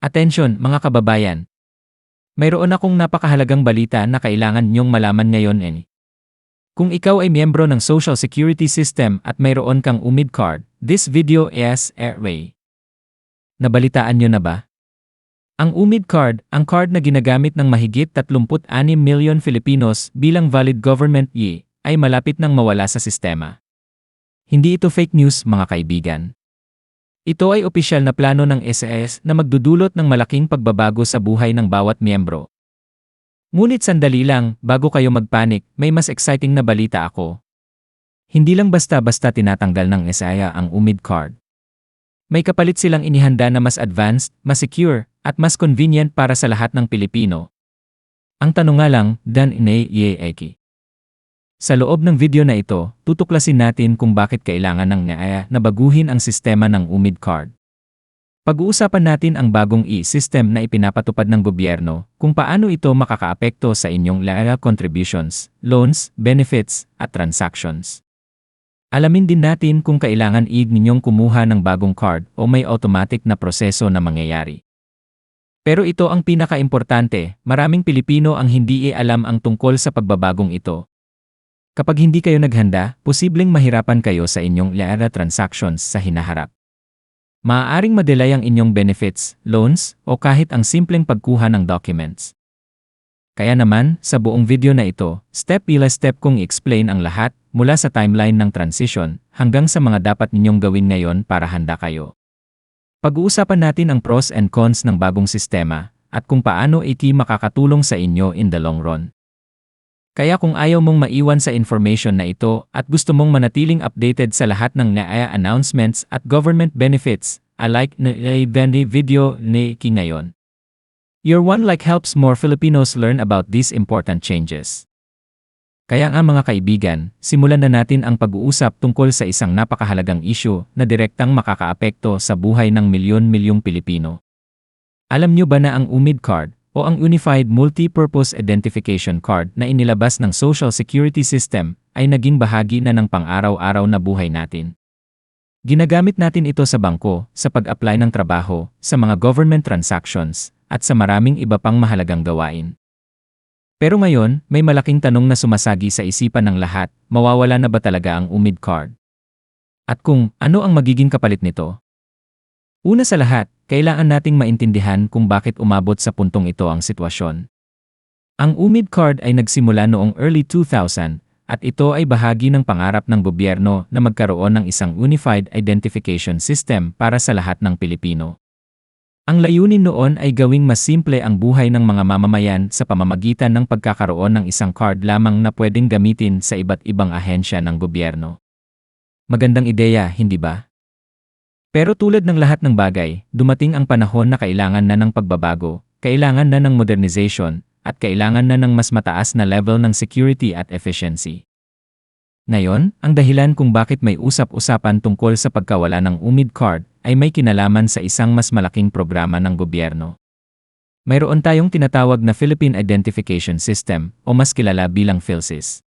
Atensyon mga kababayan. Mayroon akong napakahalagang balita na kailangan niyong malaman ngayon eh. Kung ikaw ay miyembro ng Social Security System at mayroon kang UMID card, this video is airway. Nabalitaan niyo na ba? Ang UMID card, ang card na ginagamit ng mahigit 36 milyon Filipinos bilang valid government ye, ay malapit nang mawala sa sistema. Hindi ito fake news mga kaibigan. Ito ay opisyal na plano ng SAS na magdudulot ng malaking pagbabago sa buhay ng bawat miyembro. Ngunit sandali lang, bago kayo magpanik, may mas exciting na balita ako. Hindi lang basta-basta tinatanggal ng SIA ang UMID card. May kapalit silang inihanda na mas advanced, mas secure, at mas convenient para sa lahat ng Pilipino. Ang tanong nga lang, dan ine ye eki. Sa loob ng video na ito, tutuklasin natin kung bakit kailangan ng NAIA na baguhin ang sistema ng UMID card. Pag-uusapan natin ang bagong e-system na ipinapatupad ng gobyerno, kung paano ito makakaapekto sa inyong LAIA contributions, loans, benefits, at transactions. Alamin din natin kung kailangan ig ninyong kumuha ng bagong card o may automatic na proseso na mangyayari. Pero ito ang pinaka-importante, maraming Pilipino ang hindi i-alam ang tungkol sa pagbabagong ito. Kapag hindi kayo naghanda, posibleng mahirapan kayo sa inyong LARA transactions sa hinaharap. Maaaring madelay ang inyong benefits, loans, o kahit ang simpleng pagkuha ng documents. Kaya naman, sa buong video na ito, step by step kong i-explain ang lahat, mula sa timeline ng transition, hanggang sa mga dapat ninyong gawin ngayon para handa kayo. Pag-uusapan natin ang pros and cons ng bagong sistema, at kung paano iti makakatulong sa inyo in the long run. Kaya kung ayaw mong maiwan sa information na ito at gusto mong manatiling updated sa lahat ng NAIA announcements at government benefits, I like na video ni ngayon. Your one like helps more Filipinos learn about these important changes. Kaya nga mga kaibigan, simulan na natin ang pag-uusap tungkol sa isang napakahalagang issue na direktang makakaapekto sa buhay ng milyon-milyong Pilipino. Alam nyo ba na ang UMID card o ang Unified Multi-Purpose Identification Card na inilabas ng Social Security System ay naging bahagi na ng pang-araw-araw na buhay natin? Ginagamit natin ito sa bangko, sa pag-apply ng trabaho, sa mga government transactions, at sa maraming iba pang mahalagang gawain. Pero ngayon, may malaking tanong na sumasagi sa isipan ng lahat, mawawala na ba talaga ang UMID card? At kung ano ang magiging kapalit nito? Una sa lahat, kailangan nating maintindihan kung bakit umabot sa puntong ito ang sitwasyon. Ang UMID card ay nagsimula noong early 2000 at ito ay bahagi ng pangarap ng gobyerno na magkaroon ng isang unified identification system para sa lahat ng Pilipino. Ang layunin noon ay gawing mas simple ang buhay ng mga mamamayan sa pamamagitan ng pagkakaroon ng isang card lamang na pwedeng gamitin sa iba't ibang ahensya ng gobyerno. Magandang ideya, hindi ba? Pero tulad ng lahat ng bagay, dumating ang panahon na kailangan na ng pagbabago, kailangan na ng modernization, at kailangan na ng mas mataas na level ng security at efficiency. Ngayon, ang dahilan kung bakit may usap-usapan tungkol sa pagkawala ng UMID card ay may kinalaman sa isang mas malaking programa ng gobyerno. Mayroon tayong tinatawag na Philippine Identification System o mas kilala bilang PhilSys.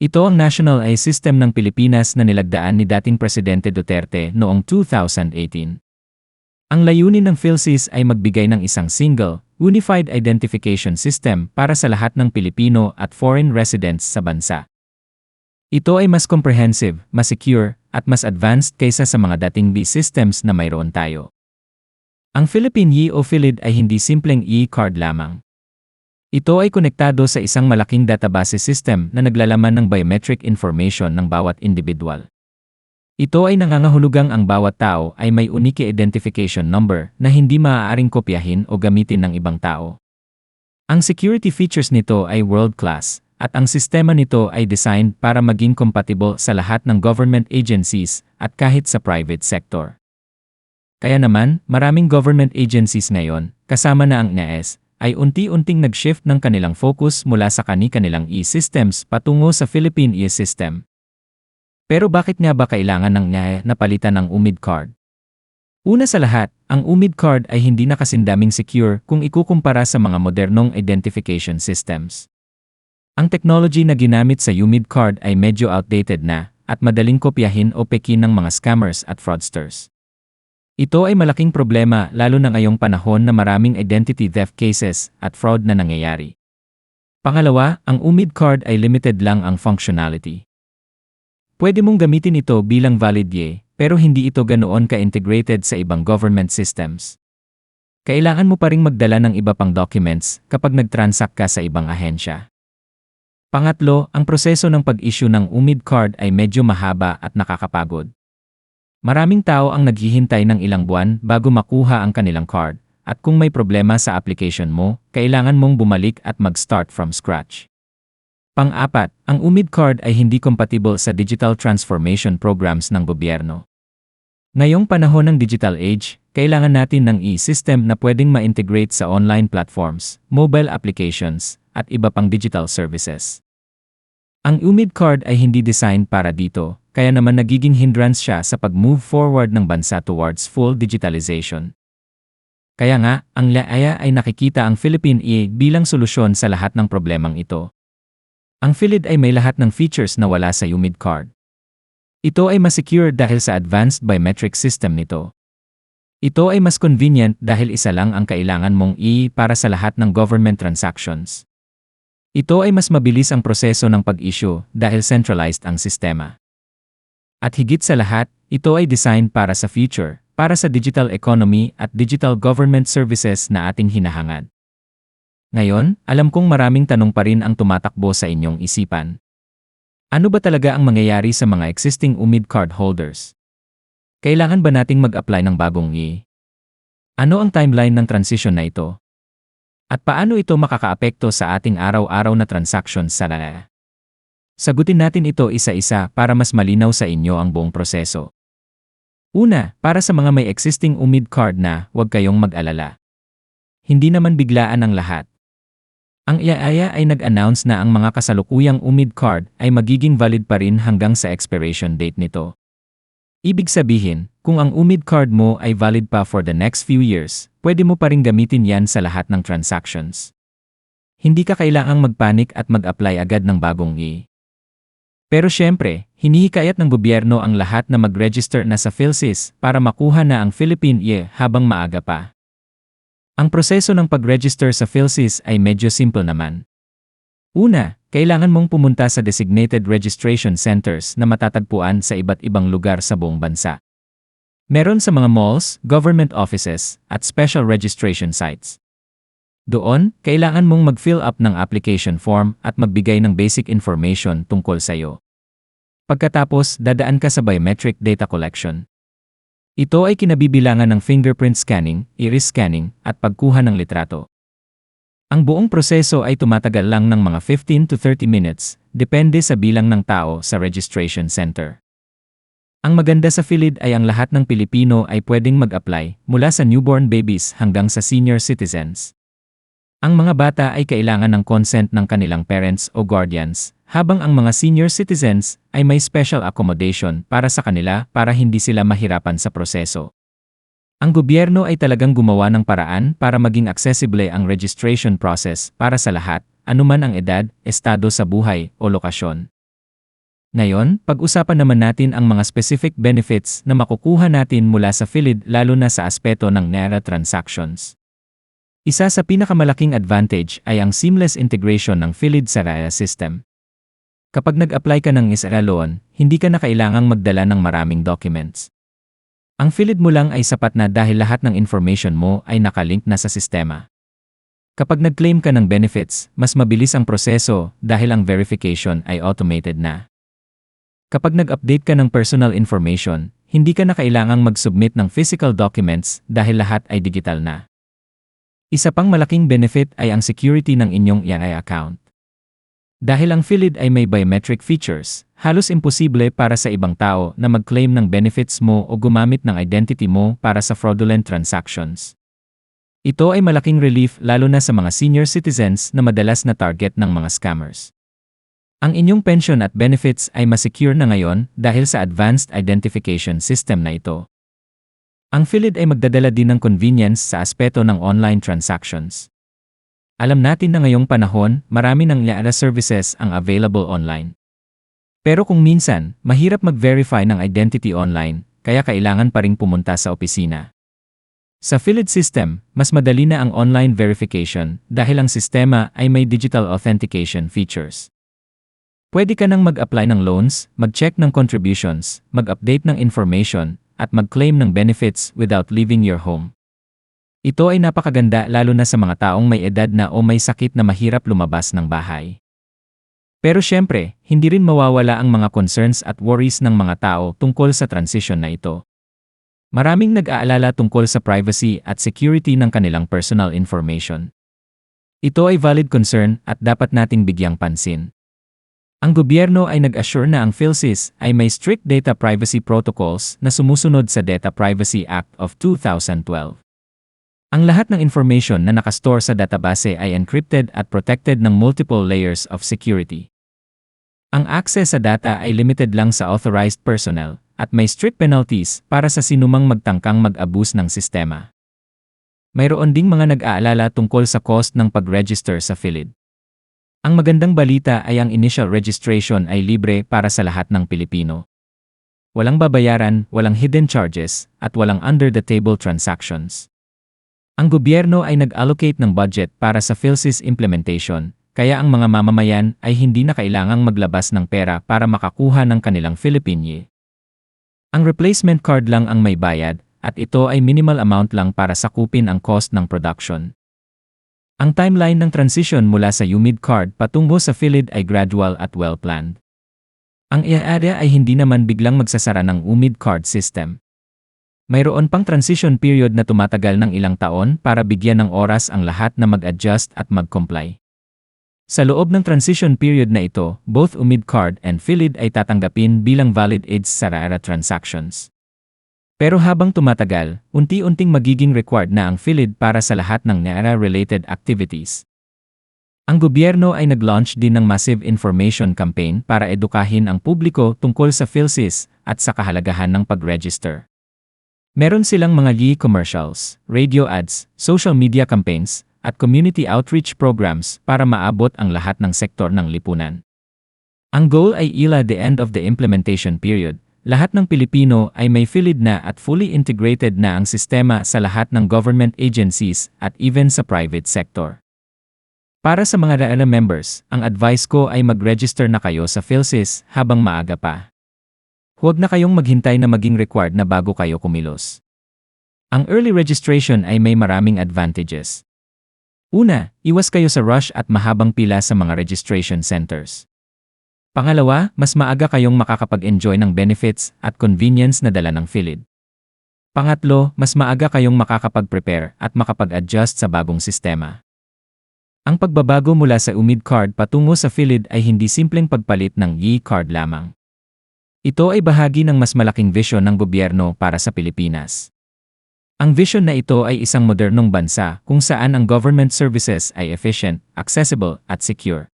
Ito ang National ID System ng Pilipinas na nilagdaan ni dating Presidente Duterte noong 2018. Ang layunin ng PhilSys ay magbigay ng isang single, unified identification system para sa lahat ng Pilipino at foreign residents sa bansa. Ito ay mas comprehensive, mas secure, at mas advanced kaysa sa mga dating B systems na mayroon tayo. Ang Philippine o PhilID ay hindi simpleng e-card lamang. Ito ay konektado sa isang malaking database system na naglalaman ng biometric information ng bawat individual. Ito ay nangangahulugang ang bawat tao ay may unique identification number na hindi maaaring kopyahin o gamitin ng ibang tao. Ang security features nito ay world-class, at ang sistema nito ay designed para maging compatible sa lahat ng government agencies at kahit sa private sector. Kaya naman, maraming government agencies ngayon, kasama na ang NAES, ay unti-unting nag-shift ng kanilang focus mula sa kani-kanilang e-systems patungo sa Philippine e-system. Pero bakit nga ba kailangan ng NAE na palitan ng UMID card? Una sa lahat, ang UMID card ay hindi nakasindaming secure kung ikukumpara sa mga modernong identification systems. Ang technology na ginamit sa UMID card ay medyo outdated na at madaling kopyahin o pekin ng mga scammers at fraudsters. Ito ay malaking problema lalo na ngayong panahon na maraming identity theft cases at fraud na nangyayari. Pangalawa, ang UMID card ay limited lang ang functionality. Pwede mong gamitin ito bilang valid ye, pero hindi ito ganoon ka-integrated sa ibang government systems. Kailangan mo pa ring magdala ng iba pang documents kapag nag-transact ka sa ibang ahensya. Pangatlo, ang proseso ng pag-issue ng UMID card ay medyo mahaba at nakakapagod. Maraming tao ang naghihintay ng ilang buwan bago makuha ang kanilang card, at kung may problema sa application mo, kailangan mong bumalik at mag-start from scratch. Pang-apat, ang UMID card ay hindi compatible sa digital transformation programs ng gobyerno. Ngayong panahon ng digital age, kailangan natin ng e-system na pwedeng ma-integrate sa online platforms, mobile applications, at iba pang digital services. Ang UMID card ay hindi designed para dito, kaya naman nagiging hindrance siya sa pag-move forward ng bansa towards full digitalization. Kaya nga, ang LAAYA ay nakikita ang Philippine E bilang solusyon sa lahat ng problemang ito. Ang PhilID ay may lahat ng features na wala sa UMID card. Ito ay mas secure dahil sa advanced biometric system nito. Ito ay mas convenient dahil isa lang ang kailangan mong E para sa lahat ng government transactions. Ito ay mas mabilis ang proseso ng pag-issue dahil centralized ang sistema. At higit sa lahat, ito ay design para sa future, para sa digital economy at digital government services na ating hinahangad. Ngayon, alam kong maraming tanong pa rin ang tumatakbo sa inyong isipan. Ano ba talaga ang mangyayari sa mga existing UMID card holders? Kailangan ba nating mag-apply ng bagong E? Ano ang timeline ng transition na ito? At paano ito makakaapekto sa ating araw-araw na transactions sa LAA? Sagutin natin ito isa-isa para mas malinaw sa inyo ang buong proseso. Una, para sa mga may existing UMID card na, huwag kayong mag-alala. Hindi naman biglaan ang lahat. Ang IAIA ay nag-announce na ang mga kasalukuyang UMID card ay magiging valid pa rin hanggang sa expiration date nito. Ibig sabihin, kung ang UMID card mo ay valid pa for the next few years, pwede mo pa rin gamitin yan sa lahat ng transactions. Hindi ka kailangang magpanik at mag-apply agad ng bagong E. Pero syempre, hinihikayat ng gobyerno ang lahat na mag-register na sa PhilSys para makuha na ang Philippine Year habang maaga pa. Ang proseso ng pag-register sa PhilSys ay medyo simple naman. Una, kailangan mong pumunta sa designated registration centers na matatagpuan sa iba't ibang lugar sa buong bansa. Meron sa mga malls, government offices, at special registration sites. Doon, kailangan mong mag-fill up ng application form at magbigay ng basic information tungkol sa iyo. Pagkatapos, dadaan ka sa biometric data collection. Ito ay kinabibilangan ng fingerprint scanning, iris scanning, at pagkuha ng litrato. Ang buong proseso ay tumatagal lang ng mga 15 to 30 minutes, depende sa bilang ng tao sa registration center. Ang maganda sa PhilID ay ang lahat ng Pilipino ay pwedeng mag-apply, mula sa newborn babies hanggang sa senior citizens. Ang mga bata ay kailangan ng consent ng kanilang parents o guardians, habang ang mga senior citizens ay may special accommodation para sa kanila para hindi sila mahirapan sa proseso. Ang gobyerno ay talagang gumawa ng paraan para maging accessible ang registration process para sa lahat, anuman ang edad, estado sa buhay o lokasyon. Ngayon, pag-usapan naman natin ang mga specific benefits na makukuha natin mula sa PhilID lalo na sa aspeto ng NERA transactions. Isa sa pinakamalaking advantage ay ang seamless integration ng PhilID sa RAIA system. Kapag nag-apply ka ng ISRA loan, hindi ka na kailangang magdala ng maraming documents. Ang PhilID mo lang ay sapat na dahil lahat ng information mo ay nakalink na sa sistema. Kapag nag-claim ka ng benefits, mas mabilis ang proseso dahil ang verification ay automated na. Kapag nag-update ka ng personal information, hindi ka na kailangang mag-submit ng physical documents dahil lahat ay digital na. Isa pang malaking benefit ay ang security ng inyong EI account. Dahil ang PhilID ay may biometric features, halos imposible para sa ibang tao na mag-claim ng benefits mo o gumamit ng identity mo para sa fraudulent transactions. Ito ay malaking relief lalo na sa mga senior citizens na madalas na target ng mga scammers. Ang inyong pension at benefits ay masecure na ngayon dahil sa advanced identification system na ito. Ang PhilID ay magdadala din ng convenience sa aspeto ng online transactions. Alam natin na ngayong panahon, marami ng LIARA services ang available online. Pero kung minsan, mahirap mag-verify ng identity online, kaya kailangan pa ring pumunta sa opisina. Sa Philid system, mas madali na ang online verification dahil ang sistema ay may digital authentication features. Pwede ka nang mag-apply ng loans, mag-check ng contributions, mag-update ng information, at mag-claim ng benefits without leaving your home. Ito ay napakaganda lalo na sa mga taong may edad na o may sakit na mahirap lumabas ng bahay. Pero syempre, hindi rin mawawala ang mga concerns at worries ng mga tao tungkol sa transition na ito. Maraming nag-aalala tungkol sa privacy at security ng kanilang personal information. Ito ay valid concern at dapat nating bigyang pansin. Ang gobyerno ay nag-assure na ang PhilSys ay may strict data privacy protocols na sumusunod sa Data Privacy Act of 2012. Ang lahat ng information na nakastore sa database ay encrypted at protected ng multiple layers of security. Ang access sa data ay limited lang sa authorized personnel, at may strict penalties para sa sinumang magtangkang mag-abuse ng sistema. Mayroon ding mga nag-aalala tungkol sa cost ng pag-register sa Philid. Ang magandang balita ay ang initial registration ay libre para sa lahat ng Pilipino. Walang babayaran, walang hidden charges, at walang under-the-table transactions. Ang gobyerno ay nag-allocate ng budget para sa PhilSys implementation, kaya ang mga mamamayan ay hindi na kailangang maglabas ng pera para makakuha ng kanilang Philippine ang replacement card lang ang may bayad, at ito ay minimal amount lang para sakupin ang cost ng production. Ang timeline ng transition mula sa UMID card patungo sa Philid ay gradual at well-planned. Ang IADA ay hindi naman biglang magsasara ng UMID card system. Mayroon pang transition period na tumatagal ng ilang taon para bigyan ng oras ang lahat na mag-adjust at mag-comply. Sa loob ng transition period na ito, both UMID card and PhilID ay tatanggapin bilang valid aids sa RARA transactions. Pero habang tumatagal, unti-unting magiging required na ang PhilID para sa lahat ng NARA-related activities. Ang gobyerno ay nag-launch din ng massive information campaign para edukahin ang publiko tungkol sa PhilSys at sa kahalagahan ng pag-register. Meron silang mga e-commercials, radio ads, social media campaigns, at community outreach programs para maabot ang lahat ng sektor ng lipunan. Ang goal ay ila the end of the implementation period, lahat ng Pilipino ay may philid na at fully integrated na ang sistema sa lahat ng government agencies at even sa private sector. Para sa mga RAELA members, ang advice ko ay mag-register na kayo sa PhilSys habang maaga pa. Huwag na kayong maghintay na maging required na bago kayo kumilos. Ang early registration ay may maraming advantages. Una, iwas kayo sa rush at mahabang pila sa mga registration centers. Pangalawa, mas maaga kayong makakapag-enjoy ng benefits at convenience na dala ng Philid. Pangatlo, mas maaga kayong makakapag-prepare at makapag-adjust sa bagong sistema. Ang pagbabago mula sa UMID card patungo sa Philid ay hindi simpleng pagpalit ng e-card lamang. Ito ay bahagi ng mas malaking vision ng gobyerno para sa Pilipinas. Ang vision na ito ay isang modernong bansa kung saan ang government services ay efficient, accessible, at secure.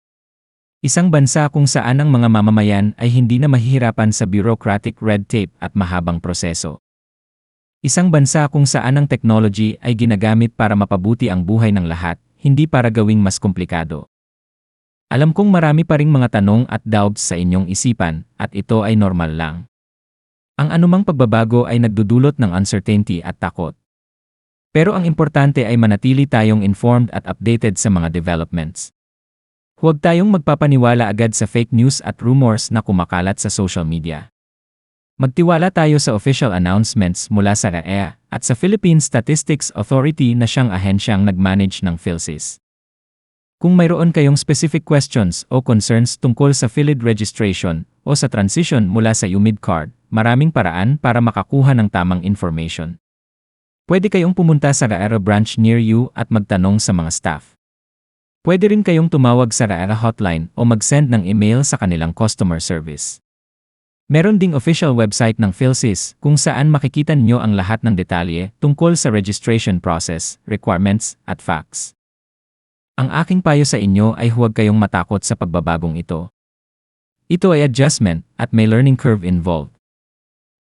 Isang bansa kung saan ang mga mamamayan ay hindi na mahihirapan sa bureaucratic red tape at mahabang proseso. Isang bansa kung saan ang technology ay ginagamit para mapabuti ang buhay ng lahat, hindi para gawing mas komplikado. Alam kong marami pa ring mga tanong at doubts sa inyong isipan, at ito ay normal lang. Ang anumang pagbabago ay nagdudulot ng uncertainty at takot. Pero ang importante ay manatili tayong informed at updated sa mga developments. Huwag tayong magpapaniwala agad sa fake news at rumors na kumakalat sa social media. Magtiwala tayo sa official announcements mula sa RAEA at sa Philippine Statistics Authority na siyang ahensyang nag-manage ng PhilSys. Kung mayroon kayong specific questions o concerns tungkol sa PhilID registration o sa transition mula sa UMID card, maraming paraan para makakuha ng tamang information. Pwede kayong pumunta sa Raera branch near you at magtanong sa mga staff. Pwede rin kayong tumawag sa Raera hotline o mag-send ng email sa kanilang customer service. Meron ding official website ng PhilSys kung saan makikita niyo ang lahat ng detalye tungkol sa registration process, requirements, at facts. Ang aking payo sa inyo ay huwag kayong matakot sa pagbabagong ito. Ito ay adjustment at may learning curve involved.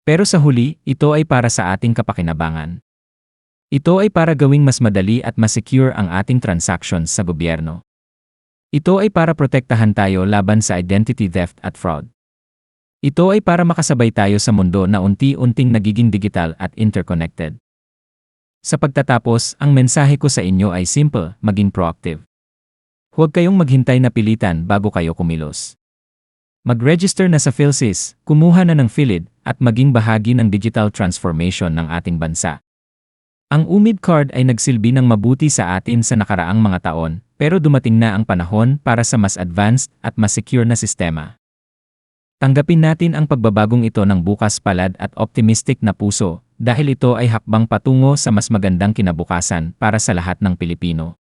Pero sa huli, ito ay para sa ating kapakinabangan. Ito ay para gawing mas madali at mas secure ang ating transactions sa gobyerno. Ito ay para protektahan tayo laban sa identity theft at fraud. Ito ay para makasabay tayo sa mundo na unti-unting nagiging digital at interconnected. Sa pagtatapos, ang mensahe ko sa inyo ay simple, maging proactive. Huwag kayong maghintay na pilitan bago kayo kumilos. Mag-register na sa PhilSys, kumuha na ng PhilID, at maging bahagi ng digital transformation ng ating bansa. Ang UMID card ay nagsilbi ng mabuti sa atin sa nakaraang mga taon, pero dumating na ang panahon para sa mas advanced at mas secure na sistema. Tanggapin natin ang pagbabagong ito ng bukas palad at optimistic na puso, dahil ito ay hakbang patungo sa mas magandang kinabukasan para sa lahat ng Pilipino.